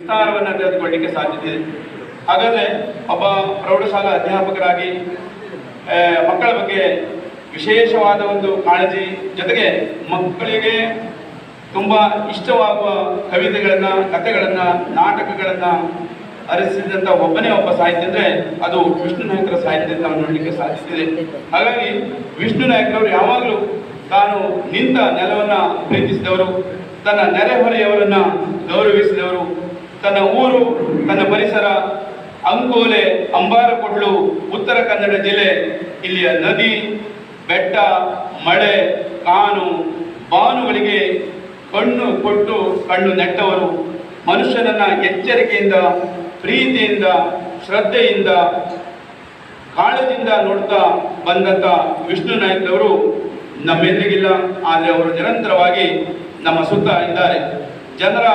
ವಿಸ್ತಾರವನ್ನು ತೆಗೆದುಕೊಳ್ಳಿಕ್ಕೆ ಸಾಧ್ಯತೆ ಇದೆ. ಹಾಗಾದ್ರೆ ಒಬ್ಬ ಪ್ರೌಢಶಾಲಾ ಅಧ್ಯಾಪಕರಾಗಿ ಮಕ್ಕಳ ಬಗ್ಗೆ ವಿಶೇಷವಾದ ಒಂದು ಕಾಳಜಿ ಜೊತೆಗೆ ಮಕ್ಕಳಿಗೆ ತುಂಬಾ ಇಷ್ಟವಾಗುವ ಕವಿತೆಗಳನ್ನು, ಕಥೆಗಳನ್ನು, ನಾಟಕಗಳನ್ನು ಅರಸಿದಂತ ಒಬ್ಬನೇ ಒಬ್ಬ ಸಾಹಿತ್ಯ ಅಂದ್ರೆ ಅದು ವಿಷ್ಣು ನಾಯಕರ ಸಾಹಿತ್ಯ ಅಂತ ನೋಡ್ಲಿಕ್ಕೆ ಸಾಧ್ಯತೆ ಹಾಗಾಗಿ ವಿಷ್ಣು ನಾಯಕರವರು ಯಾವಾಗಲೂ ತಾನು ನಿಂತ ನೆಲವನ್ನ ಪ್ರೀತಿಸಿದವರು, ತನ್ನ ನೆರೆಹೊರೆಯವರನ್ನು ಗೌರವಿಸಿದವರು ತನ್ನ ಊರು, ತನ್ನ ಪರಿಸರ, ಅಂಕೋಲೆ ಅಂಬಾರಕೊಡ್ಲು ಉತ್ತರ ಕನ್ನಡ ಜಿಲ್ಲೆ, ಇಲ್ಲಿಯ ನದಿ, ಬೆಟ್ಟ, ಮಳೆ, ಕಾನು, ಬಾನುಗಳಿಗೆ ಕಣ್ಣು ಕೊಟ್ಟು ಕಣ್ಣು ನೆಟ್ಟವರು. ಮನುಷ್ಯನನ್ನ ಎಚ್ಚರಿಕೆಯಿಂದ, ಪ್ರೀತಿಯಿಂದ, ಶ್ರದ್ಧೆಯಿಂದ, ಕಾಳಜಿಯಿಂದ ನೋಡ್ತಾ ಬಂದಂತ ವಿಷ್ಣು ನಾಯ್ಕರವರು ನಮ್ಮೆಲ್ಲರಿಗಿಲ್ಲ ಆದರೆ ಅವರು ನಿರಂತರವಾಗಿ ನಮ್ಮ ಸುತ್ತ ಇದ್ದಾರೆ. ಜನರ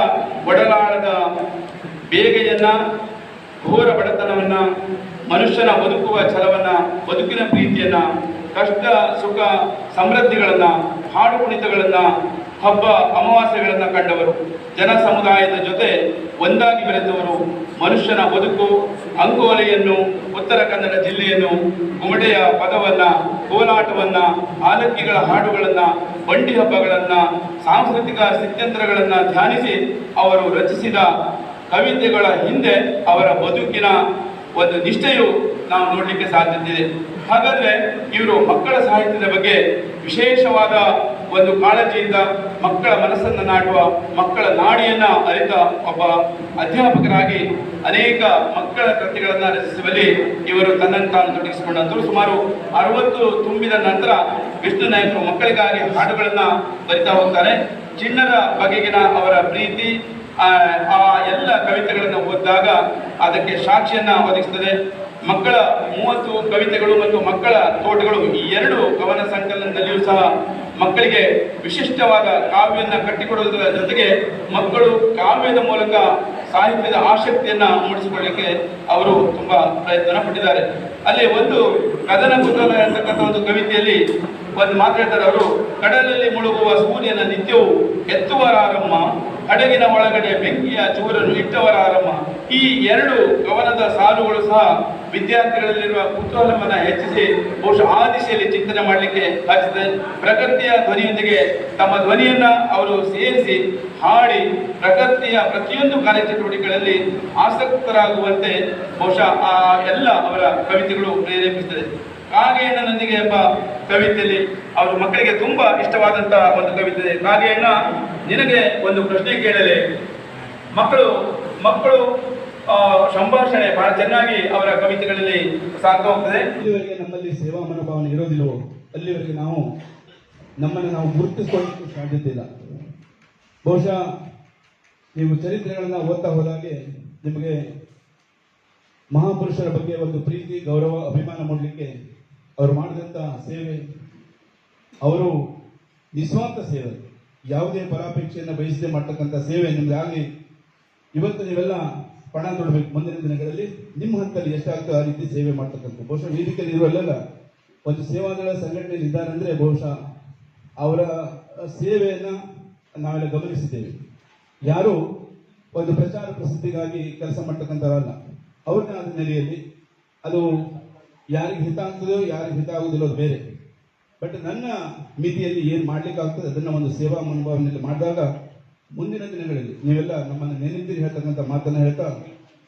ಒಡಲಾಳದ ಬೇಗೆಯನ್ನ, ಘೋರ ಬಡತನವನ್ನ, ಮನುಷ್ಯನ ಬದುಕುವ ಛಲವನ್ನ, ಬದುಕಿನ ಪ್ರೀತಿಯನ್ನ, ಕಷ್ಟ, ಸುಖ, ಸಮೃದ್ಧಿಗಳನ್ನ, ಹಾಡು ಕುಣಿತಗಳನ್ನ, ಹಬ್ಬ, ಅಮಾವಾಸ್ಯೆಗಳನ್ನ ಕಂಡವರು, ಜನ ಸಮುದಾಯದ ಜೊತೆ ಒಂದಾಗಿ ಬೆರೆತವರು ಮನುಷ್ಯನ ಬದುಕು, ಅಂಕೋಲೆಯನ್ನು, ಉತ್ತರ ಕನ್ನಡ ಜಿಲ್ಲೆಯನ್ನು ಗುಮಡೆಯ ಪದವನ್ನ ಕೋಲಾಟವನ್ನ ಆಲಕ್ಕಿಗಳ ಹಾಡುಗಳನ್ನು, ಬಂಡಿ ಹಬ್ಬಗಳನ್ನು, ಸಾಂಸ್ಕೃತಿಕ ಸ್ಥಿತ್ಯಂತರಗಳನ್ನ ಧ್ಯಾನಿಸಿ ಅವರು ರಚಿಸಿದ ಕವಿತೆಗಳ ಹಿಂದೆ ಅವರ ಬದುಕಿನ ಒಂದು ನಿಷ್ಠೆಯು ನಾವು ನೋಡಲಿಕ್ಕೆ ಸಾಧ್ಯತೆ ಇದೆ. ಹಾಗಾದ್ರೆ ಇವರು ಮಕ್ಕಳ ಸಾಹಿತ್ಯದ ಬಗ್ಗೆ ವಿಶೇಷವಾದ ಒಂದು ಕಾಳಜಿಯಿಂದ ಮಕ್ಕಳ ಮನಸ್ಸನ್ನು ನಾಡುವ ಮಕ್ಕಳ ನಾಡಿಯನ್ನ ಅರಿತ ಒಬ್ಬ ಅಧ್ಯಾಪಕರಾಗಿ ಅನೇಕ ಮಕ್ಕಳ ಕೃತಿಗಳನ್ನ ರಚಿಸುವಲ್ಲಿ ಇವರು ತನ್ನನ್ನು ತಾನು ತೊಡಗಿಸಿಕೊಂಡಂತರು ಸುಮಾರು ಅರವತ್ತು ತುಂಬಿದ ನಂತರ ವಿಷ್ಣು ನಾಯಕರು ಮಕ್ಕಳಿಗಾಗಿ ಹಾಡುಗಳನ್ನ ಬರಿತಾ ಹೋಗ್ತಾರೆ. ಚಿನ್ನರ ಬಗೆಗಿನ ಅವರ ಪ್ರೀತಿ, ಆ ಎಲ್ಲ ಕವಿತೆಗಳನ್ನು ಓದಿದಾಗ ಅದಕ್ಕೆ ಸಾಕ್ಷಿಯನ್ನ ಒದಗಿಸ್ತದೆ. ಮಕ್ಕಳ ಮೂವತ್ತು ಕವಿತೆಗಳು ಮತ್ತು ಮಕ್ಕಳ ತೋಟಗಳು ಈ ಎರಡು ಕವನ ಸಂಕಲನದಲ್ಲಿಯೂ ಸಹ ಮಕ್ಕಳಿಗೆ ವಿಶಿಷ್ಟವಾದ ಕಾವ್ಯವನ್ನು ಕಟ್ಟಿಕೊಡುವುದರ ಜೊತೆಗೆ ಮಕ್ಕಳು ಕಾವ್ಯದ ಮೂಲಕ ಸಾಹಿತ್ಯದ ಆಸಕ್ತಿಯನ್ನು ಮೂಡಿಸಿಕೊಳ್ಳಲಿಕ್ಕೆ ಅವರು ತುಂಬಾ ಪ್ರಯತ್ನ ಪಟ್ಟಿದ್ದಾರೆ. ಅಲ್ಲಿ ಒಂದು ಕದನ ಕುತಲ ಅಂತಕ್ಕಂಥ ಒಂದು ಕವಿತೆಯಲ್ಲಿ ಒಂದು ಮಾತಾಡ್ತಾರೆ ಅವರು, ಕಡಲಲ್ಲಿ ಮುಳುಗುವ ಸೂರ್ಯನ ನಿತ್ಯವೂ ಎತ್ತುವರಾರಮ್ಮ, ಹಡಗಿನ ಒಳಗಡೆ ಬೆಂಕಿಯ ಚೂರನ್ನು ಇಟ್ಟವರಾರಮ್ಮ, ಈ ಎರಡು ಕವನದ ಸಾಲುಗಳು ಸಹ ವಿದ್ಯಾರ್ಥಿಗಳಲ್ಲಿರುವ ಕುತೂಹಲವನ್ನು ಹೆಚ್ಚಿಸಿ ಬಹುಶಃ ಆ ದಿಶೆಯಲ್ಲಿ ಚಿಂತನೆ ಮಾಡಲಿಕ್ಕೆ ಹಚ್ಚಿದೆ ಪ್ರಕೃತಿಯ ಧ್ವನಿಯೊಂದಿಗೆ ತಮ್ಮ ಧ್ವನಿಯನ್ನು ಅವರು ಸೇರಿಸಿ ಹಾಡಿ ಪ್ರಕೃತಿಯ ಪ್ರತಿಯೊಂದು ಕಾರ್ಯಚಟುವಟಿಕೆಗಳಲ್ಲಿ ಆಸಕ್ತರಾಗುವಂತೆ ಬಹುಶಃ ಆ ಎಲ್ಲ ಅವರ ಕವಿತೆಗಳು ಪ್ರೇರೇಪಿಸುತ್ತದೆ. ಕಾಗೆಯಣ್ಣನೊಂದಿಗೆ ಎಂಬ ಕವಿತೆಯಲ್ಲಿ ಅವರು ಮಕ್ಕಳಿಗೆ ತುಂಬಾ ಇಷ್ಟವಾದಂತಹ ಒಂದು ಕವಿತೆ. ಕಾಗೆಯಣ್ಣ ನಿನಗೆ ಒಂದು ಪ್ರಶ್ನೆ ಕೇಳಲೆ. ಮಕ್ಕಳು ಮಕ್ಕಳು ಸಂಭಾಷಣೆ ಬಹಳ ಚೆನ್ನಾಗಿ ಅವರ ಕವಿತೆಗಳಲ್ಲಿ ಸಾಧ್ಯ ಹೋಗ್ತದೆ ಎಲ್ಲಿವರೆಗೆ ನಮ್ಮಲ್ಲಿ ಸೇವಾ ಮನೋಭಾವನೆ ಇರೋದಿಲ್ಲವೋ ಅಲ್ಲಿವರೆಗೆ ನಾವು ನಮ್ಮನ್ನು ನಾವು ಗುರುತಿಸಿಕೊಳ್ಳಲಿಕ್ಕೆ ಸಾಧ್ಯತೆ ಇಲ್ಲ ಬಹುಶಃ ನೀವು ಚರಿತ್ರೆಗಳನ್ನು ಓದ್ತಾ ಹೋದಾಗೆ ನಿಮಗೆ ಮಹಾಪುರುಷರ ಬಗ್ಗೆ ಒಂದು ಪ್ರೀತಿ, ಗೌರವ, ಅಭಿಮಾನ ಮೂಡಲಿಕ್ಕೆ ಅವರು ಮಾಡಿದಂಥ ಸೇವೆ. ಅವರು ನಿಸ್ವಾರ್ಥ ಸೇವೆ. ಯಾವುದೇ ಪರಾಪೇಕ್ಷೆಯನ್ನು ಬಯಸದೆ ಮಾಡ್ತಕ್ಕಂಥ ಸೇವೆ ನಿಮಗೆ ಆಗಲಿ ಇವತ್ತು ನೀವೆಲ್ಲ ಪಣ ತೊಡಬೇಕು ಮುಂದಿನ ದಿನಗಳಲ್ಲಿ ನಿಮ್ಮ ಹಂತದಲ್ಲಿ ಎಷ್ಟಾಗ್ತೋ ಆ ರೀತಿ ಸೇವೆ ಮಾಡ್ತಕ್ಕಂಥ ಬಹುಶಃ ವೇದಿಕೆಯಲ್ಲಿ ಇರುವಲ್ಲೆಲ್ಲ ಒಂದು ಸೇವಾದಳ ಸಂಘಟನೆಯಲ್ಲಿ ಇದ್ದಾರೆ ಅಂದ್ರೆ ಬಹುಶಃ ಅವರ ಸೇವೆಯನ್ನು ನಾವೆಲ್ಲ ಗಮನಿಸಿದ್ದೇವೆ. ಯಾರು ಒಂದು ಪ್ರಚಾರ ಪ್ರಸಿದ್ಧಿಗಾಗಿ ಕೆಲಸ ಮಾಡ್ತಕ್ಕಂಥವರಲ್ಲ. ಅವ್ರನ್ನ ಅದ ನೆಲೆಯಲ್ಲಿ ಅದು ಯಾರಿಗೆ ಹಿತ ಆಗ್ತದೋ, ಯಾರಿಗೆ ಹಿತ ಆಗುದಿಲ್ಲೋ ಅದು ಬೇರೆ. ಬಟ್ ನನ್ನ ಮಿತಿಯಲ್ಲಿ ಏನು ಮಾಡ್ಲಿಕ್ಕೆ ಆಗ್ತದೆ ಅದನ್ನ ಒಂದು ಸೇವಾ ಮನೋಭಾವನೆಯಲ್ಲಿ ಮಾಡಿದಾಗ ಮುಂದಿನ ದಿನಗಳಲ್ಲಿ ನೀವೆಲ್ಲ ನಮ್ಮನ್ನು ನೆನೆದಿರಿ ಹೇಳ್ತಕ್ಕಂಥ ಮಾತನ್ನು ಹೇಳ್ತಾ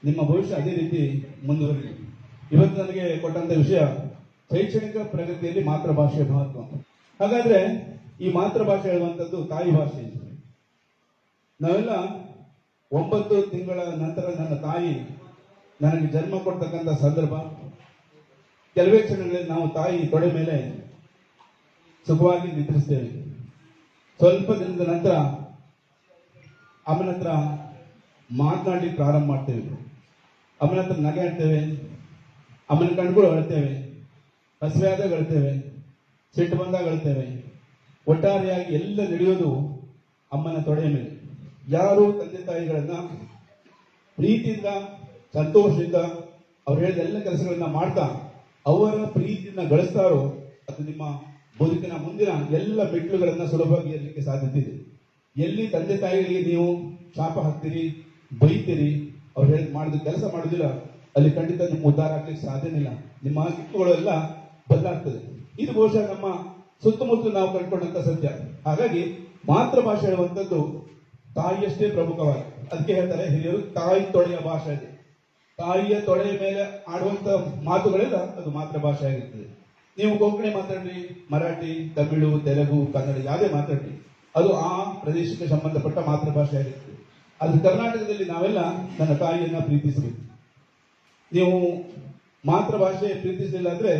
ನಿಮ್ಮ ಭವಿಷ್ಯ ಅದೇ ರೀತಿ ಮುಂದುವರಿಲಿ. ಇವತ್ತು ನನಗೆ ಕೊಟ್ಟಂತ ವಿಷಯ ಶೈಕ್ಷಣಿಕ ಪ್ರಗತಿಯಲ್ಲಿ ಮಾತೃಭಾಷೆಯ ಮಹತ್ವ. ಹಾಗಾದ್ರೆ ಈ ಮಾತೃಭಾಷೆ ಹೇಳುವಂಥದ್ದು ತಾಯಿ ಭಾಷೆ. ನಾವೆಲ್ಲ ಒಂಬತ್ತು ತಿಂಗಳ ನಂತರ ನನ್ನ ತಾಯಿ ನನಗೆ ಜನ್ಮ ಕೊಡ್ತಕ್ಕಂಥ ಸಂದರ್ಭ. ಕೆಲವೇ ಕ್ಷಣಗಳಲ್ಲಿ ನಾವು ತಾಯಿ ತೊಡೆ ಮೇಲೆ ಸುಖವಾಗಿ ನಿದ್ರಿಸ್ತೇವೆ. ಸ್ವಲ್ಪ ದಿನದ ನಂತರ ಅಮ್ಮನ ಹತ್ರ ಮಾತನಾಡಿ ಪ್ರಾರಂಭ ಮಾಡ್ತೇವೆ. ಅಮ್ಮನ ಹತ್ರ ನಗೆ ಆಡ್ತೇವೆ ಅಮ್ಮನ ಕಣ್ಗಳು ಅಳ್ತೇವೆ ಹಸಿವೆ ಆದಾಗ ಅಳ್ತೇವೆ ಸಿಟ್ಟು ಬಂದಾಗ ಅಳ್ತೇವೆ ಒಟ್ಟಾರೆಯಾಗಿ ಎಲ್ಲ ನಡೆಯೋದು ಅಮ್ಮನ ತೊಡೆಯ ಮೇಲೆ. ಯಾರು ತಂದೆ ತಾಯಿಗಳನ್ನ ಪ್ರೀತಿಯಿಂದ, ಸಂತೋಷದಿಂದ ಅವ್ರು ಹೇಳಿದ ಎಲ್ಲ ಕೆಲಸಗಳನ್ನ ಮಾಡ್ತಾ ಅವರ ಪ್ರೀತಿಯನ್ನ ಗಳಿಸ್ತಾರೋ, ಅದು ನಿಮ್ಮ ಬದುಕಿನ ಮುಂದಿನ ಎಲ್ಲ ಮೆಟ್ಲುಗಳನ್ನ ಸುಲಭವಾಗಿ ಇರಲಿಕ್ಕೆ ಸಾಧ್ಯತೆ ಇದೆ. ಎಲ್ಲಿ ತಂದೆ ತಾಯಿಗಳಿಗೆ ನೀವು ಶಾಪ ಹಾಕ್ತೀರಿ, ಬೈತೀರಿ, ಅವ್ರು ಹೇಳಿ, ಮಾಡಿದ ಕೆಲಸ ಮಾಡೋದಿಲ್ಲ, ಅಲ್ಲಿ ಖಂಡಿತ ನಿಮ್ಮ ಉದ್ಧಾರ ಆಗ್ಲಿಕ್ಕೆ ಸಾಧ್ಯನೇ ಇಲ್ಲ. ನಿಮ್ಮ ಕಿಕ್ಕುಗಳೆಲ್ಲ ಬದಲಾಗ್ತದೆ. ಇದು ಬಹುಶಃ ನಮ್ಮ ಸುತ್ತಮುತ್ತ ನಾವು ಕಂಡುಕೊಂಡಂತ ಸತ್ಯ. ಹಾಗಾಗಿ ಮಾತೃಭಾಷೆ ಹೇಳುವಂಥದ್ದು ತಾಯಿಯಷ್ಟೇ ಪ್ರಮುಖವಾಗಿ. ಅದಕ್ಕೆ ಹೇಳ್ತಾರೆ ಹಿರಿಯರು, ತಾಯಿ ತೊಳೆಯ ಭಾಷೆ ಇದೆ. ತಾಯಿಯ ತೊಳೆಯ ಮೇಲೆ ಆಡುವಂತ ಮಾತುಗಳೆಲ್ಲ ಅದು ಮಾತೃಭಾಷೆ ಆಗಿರ್ತದೆ ನೀವು ಕೊಂಕಣಿ ಮಾತಾಡ್ರಿ, ಮರಾಠಿ, ತಮಿಳು, ತೆಲುಗು, ಕನ್ನಡ, ಯಾವುದೇ ಮಾತಾಡ್ರಿ. ಅದು ಆ ಪ್ರದೇಶಕ್ಕೆ ಸಂಬಂಧಪಟ್ಟ ಮಾತೃಭಾಷೆ ಆಗಿತ್ತು. ಅದು ಕರ್ನಾಟಕದಲ್ಲಿ ನಾವೆಲ್ಲ ನನ್ನ ತಾಯಿಯನ್ನ ಪ್ರೀತಿಸಬೇಕು. ನೀವು ಮಾತೃಭಾಷೆ ಪ್ರೀತಿಸಲಿಲ್ಲ ಅಂದ್ರೆ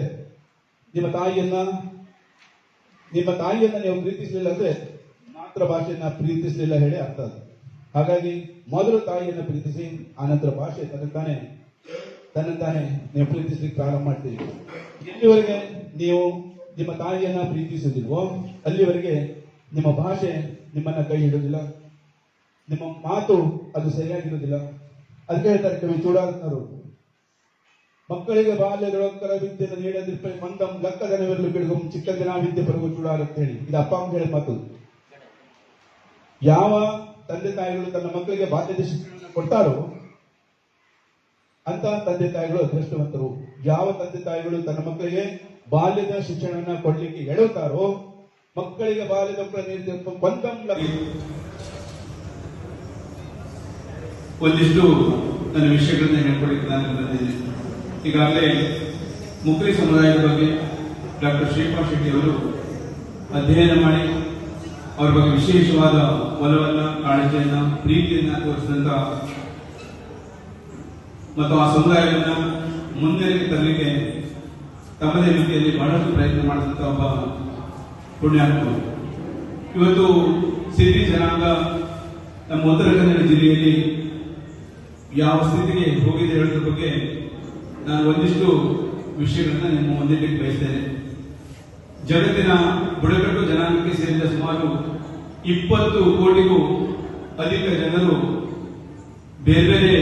ನಿಮ್ಮ ತಾಯಿಯನ್ನ ನಿಮ್ಮ ತಾಯಿಯನ್ನ ನೀವು ಪ್ರೀತಿಸಲಿಲ್ಲ ಅಂದ್ರೆ ಮಾತೃಭಾಷೆಯನ್ನ ಪ್ರೀತಿಸಲಿಲ್ಲ ಹೇಳಿ ಅರ್ಥ ಅದು ಹಾಗಾಗಿ ಮೊದಲು ತಾಯಿಯನ್ನ ಪ್ರೀತಿಸಿ, ಆನಂತರ ಭಾಷೆ ತನ್ನಂತಾನೆ ತನ್ನಂತಾನೆ ನೀವು ಪ್ರೀತಿಸ್ಲಿಕ್ಕೆ ಪ್ರಾರಂಭ ಮಾಡ್ತೀವಿ ಎಲ್ಲಿವರೆಗೆ ನೀವು ನಿಮ್ಮ ತಾಯಿಯನ್ನ ಪ್ರೀತಿಸುವುದಿಲ್ವೋ ಅಲ್ಲಿವರೆಗೆ ನಿಮ್ಮ ಭಾಷೆ ನಿಮ್ಮನ್ನ ಕೈ ಹಿಡೋದಿಲ್ಲ. ನಿಮ್ಮ ಮಾತು ಅದು ಸರಿಯಾಗಿರೋದಿಲ್ಲ ಅದಕ್ಕೆ ಹೇಳ್ತಾರೆ ಕವಿ ಚೂಡಾಂತರು. ಮಕ್ಕಳಿಗೆ ಬಾಲ್ಯದೊಳಕ್ಕರ ವಿದ್ಯೆನ ನೀಡದಿರ್ಪ ಮಂದಂ ಲಕ್ಕದನವಿರಲು ಬಿಡುಗಂ ಚಿಕ್ಕ ದಿನ ವಿದ್ಯೆ ಬರುವ ಚೂಡಾರ ಅಂತ ಹೇಳಿ ಇದು ಅಪ್ಪ ಅಮ್ಮ ಹೇಳಿ ಮಾತು. ಯಾವ ತಂದೆ ತಾಯಿಗಳು ತನ್ನ ಮಕ್ಕಳಿಗೆ ಬಾಲ್ಯದ ಶಿಕ್ಷಣವನ್ನು ಕೊಡ್ತಾರೋ ಅಂತ ತಂದೆ ತಾಯಿಗಳು ಅದೃಷ್ಟವಂತರು. ಯಾವ ತಂದೆ ತಾಯಿಗಳು ತನ್ನ ಮಕ್ಕಳಿಗೆ ಬಾಲ್ಯದ ಶಿಕ್ಷಣವನ್ನ ಕೊಡ್ಲಿಕ್ಕೆ ಎಳುತ್ತಾರೋ ಮಕ್ಕಳಿಗೆ ಬಾಲ್ಯದ ನೀಡಿದ ಕೊಂದಂ ಲಕ್ಕ ಒಂದಿಷ್ಟು ನನ್ನ ವಿಷಯಗಳನ್ನ ಹೇಳ್ಕೊಳಿಕ್ಕೆ ನಾನು ಬಂದಿದ್ದೀನಿ. ಈಗಾಗಲೇ ಮುಕ್ರಿ ಸಮುದಾಯದ ಬಗ್ಗೆ ಡಾಕ್ಟರ್ ಶ್ರೀಪಾಲ್ ಶೆಟ್ಟಿ ಅವರು ಅಧ್ಯಯನ ಮಾಡಿ ಅವ್ರ ಬಗ್ಗೆ ವಿಶೇಷವಾದ ಒಲವನ್ನ, ಕಾಳಜಿಯನ್ನ, ಪ್ರೀತಿಯನ್ನ ತೋರಿಸಿದಂತ ಮತ್ತು ಆ ಸಮುದಾಯವನ್ನ ಮುನ್ನೆಲೆಗೆ ತರಲಿಕ್ಕೆ ತಮ್ಮದೇ ರೀತಿಯಲ್ಲಿ ಬಹಳಷ್ಟು ಪ್ರಯತ್ನ ಮಾಡಿದಂಥ ಒಬ್ಬ ಪುಣ್ಯಾತ್ಮ. ಇವತ್ತು ಸಿರಿ ಜನಾಂಗ ನಮ್ಮ ಉತ್ತರ ಕನ್ನಡ ಜಿಲ್ಲೆಯಲ್ಲಿ ಯಾವ ಸ್ಥಿತಿಗೆ ಹೋಗಿದೆ ಹೇಳೋದ್ರ ಬಗ್ಗೆ ನಾನು ಒಂದಿಷ್ಟು ವಿಷಯಗಳನ್ನ ನಿಮ್ಮ ಮುಂದಿಡಲಿಕ್ಕೆ ಬಯಸ್ತೇನೆ. ಜಗತ್ತಿನ ಬುಡಕಟ್ಟು ಜನಾಂಗಕ್ಕೆ ಸೇರಿದ ಸುಮಾರು ಇಪ್ಪತ್ತು ಕೋಟಿಗೂ ಅಧಿಕ ಜನರು ಬೇರೆ ಬೇರೆ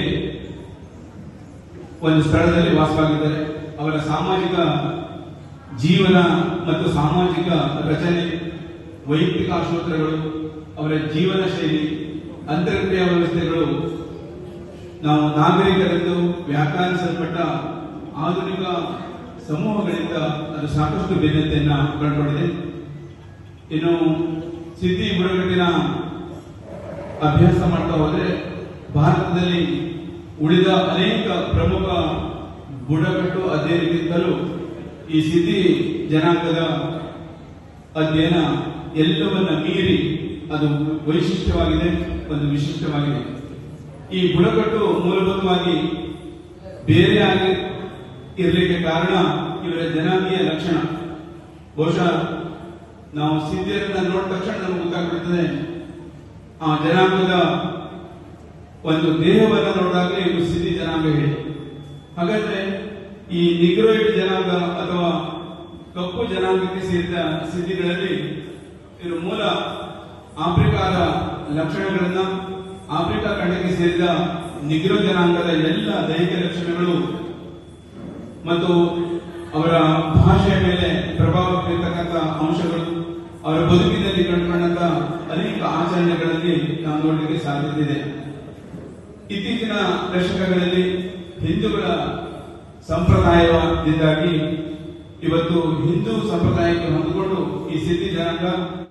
ಒಂದು ಸ್ಥಳದಲ್ಲಿ ವಾಸವಾಗಿದ್ದಾರೆ. ಅವರ ಸಾಮಾಜಿಕ ಜೀವನ ಮತ್ತು ಸಾಮಾಜಿಕ ರಚನೆ, ವೈಯಕ್ತಿಕ ಆಶೋತ್ತರಗಳು, ಅವರ ಜೀವನ ಶೈಲಿ, ಅಂತರ್ಕ್ರಿಯಾ ವ್ಯವಸ್ಥೆಗಳು, ನಾವು ನಾಗರಿಕರೆಂದು ವ್ಯಾಖ್ಯಾನಿಸಲ್ಪಟ್ಟ ಆಧುನಿಕ ಸಮೂಹಗಳಿಂದ ಅದು ಸಾಕಷ್ಟು ಭಿನ್ನತೆಯನ್ನು ಕಂಡುಕೊಂಡಿದೆ. ಇನ್ನು ಸಿದ್ಧಿ ಬುಡಕಟ್ಟಿನ ಅಭ್ಯಾಸ ಮಾಡ್ತಾ ಹೋದರೆ ಭಾರತದಲ್ಲಿ ಉಳಿದ ಅನೇಕ ಪ್ರಮುಖ ಬುಡಕಟ್ಟು ಅಧ್ಯಯನಕ್ಕಿಂತಲೂ ಈ ಸಿದ್ಧಿ ಜನಾಂಗದ ಅಧ್ಯಯನ ಎಲ್ಲವನ್ನ ಮೀರಿ ಅದು ವೈಶಿಷ್ಟ್ಯವಾಗಿದೆ, ಒಂದು ವಿಶಿಷ್ಟವಾಗಿದೆ ಈ ಬುಡಕಟ್ಟು ಮೂಲಭೂತವಾಗಿ ಬೇರೆ ಆಗಿ ಇರಲಿಕ್ಕೆ ಕಾರಣ ಇವರ ಜನಾಂಗೀಯ ಲಕ್ಷಣ. ಬಹುಶಃ ನಾವು ಸಿದ್ಧಿಯರನ್ನ ನೋಡಿದ ತಕ್ಷಣ ನಮ್ಗೆ ಗೊತ್ತಾಗ್ಬಿಡ್ತದೆ. ಆ ಜನಾಂಗದ ಒಂದು ದೇಹವನ್ನು ನೋಡಿದಾಗಲೇ ಇದು ಸಿದ್ಧಿ ಜನಾಂಗ ಹೇಳಿ. ಹಾಗಾದ್ರೆ ಈ ನಿಗ್ರೋಯಿಡ್ ಜನಾಂಗ ಅಥವಾ ಕಪ್ಪು ಜನಾಂಗಕ್ಕೆ ಸೇರಿದ ಸಿದ್ಧಿಗಳಲ್ಲಿ ಇದರ ಮೂಲ ಆಫ್ರಿಕಾದ ಲಕ್ಷಣಗಳನ್ನ ಆಫ್ರಿಕಾ ಖಂಡಕ್ಕೆ ಸೇರಿದ ನಿಗ್ರೋ ಜನಾಂಗದ ಎಲ್ಲ ದೈಹಿಕ ಲಕ್ಷಣಗಳು ಮತ್ತು ಅವರ ಭಾಷೆಯ ಮೇಲೆ ಪ್ರಭಾವ ಬೀರ್ತಕ್ಕಂಥ ಅಂಶಗಳು, ಅವರ ಬದುಕಿನಲ್ಲಿ ಕಂಡುಕೊಂಡಂತ ಅನೇಕ ಆಚರಣೆಗಳಲ್ಲಿ ನಾವು ನೋಡಲಿಕ್ಕೆ ಸಾಧ್ಯತೆ ಇದೆ. ಇತ್ತೀಚಿನ ದಶಕಗಳಲ್ಲಿ ಹಿಂದೂಗಳ ಸಂಪ್ರದಾಯದಿಂದಾಗಿ ಇವತ್ತು ಹಿಂದೂ ಸಂಪ್ರದಾಯಕ್ಕೆ ಹೊಂದಿಕೊಂಡು ಈ ಸಿದ್ಧಿ ಜನಾಂಗ